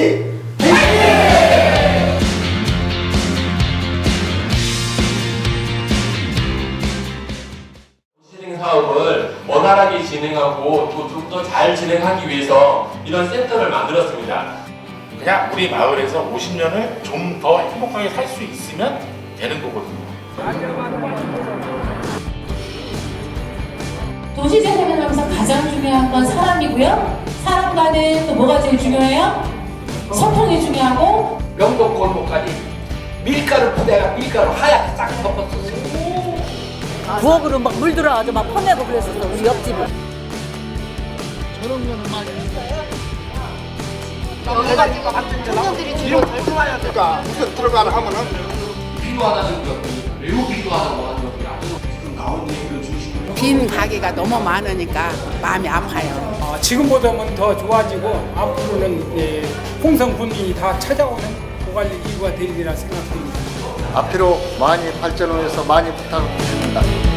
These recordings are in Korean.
이 시링 사업을 원활하게 진행하고 또 좀 더 잘 진행하기 위해서 이런 센터를 만들었습니다. 그냥 우리 마을에서 50년을 좀 더 행복하게 살 수 있으면 되는 거거든요. 도시 재생을 하면서 가장 중요한 건 사람이고요. 사람 과는 또 뭐가 제일 중요해요? 소통이 중요하고 명동 골목까지 밀가루 부대가 밀가루 하얗게 싹 덮었었어요. 부엌으로 막 물 들어가지고 막 퍼내고 그랬었어 우리 옆집은 필요하다는 것, 매우 필요하다고 하는 것들이 지금 나온 얘기를 주시고 빈 가게가 너무 많으니까 마음이 아파요. 어, 지금보다는 더 좋아지고 앞으로는 예, 홍성 군민이 다 찾아오는 고관리 이유가 되리라 생각합니다. 앞으로 많이 발전을 해서 많이 부탁드립니다.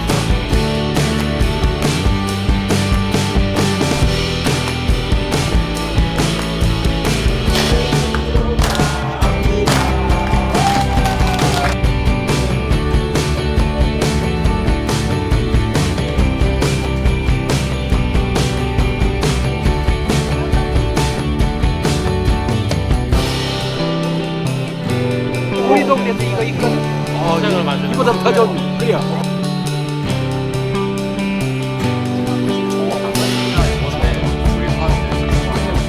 동네도 이거 있거든. 이보다 더 좋은 그래요.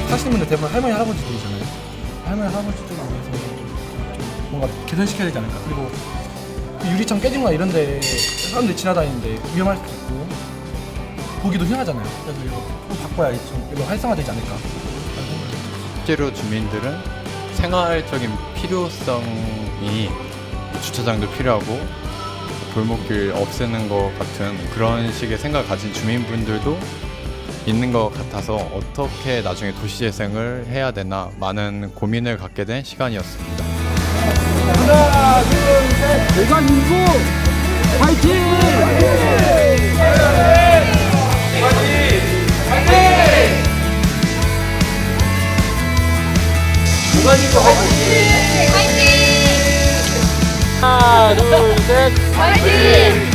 사시는 분들 대부분 할머니 할아버지들이잖아요. 할머니 할아버지들을 위해서 좀 뭔가 개선시켜야 되지 않을까. 그리고 그 유리창 깨진 거나 이런데 사람들이 지나다니는데 위험할 수도 있고 보기도 흉하잖아요. 그래서 이거 꼭 바꿔야 좀 이거 활성화되지 않을까. 실제로 주민들은 생활적인 필요성 이 주차장도 필요하고 골목길 없애는 것 같은 그런 식의 생각을 가진 주민분들도 있는 것 같아서 어떻게 나중에 도시 재생을 해야 되나 많은 고민을 갖게 된 시간이었습니다. 하나, 둘, 셋. 화이팅!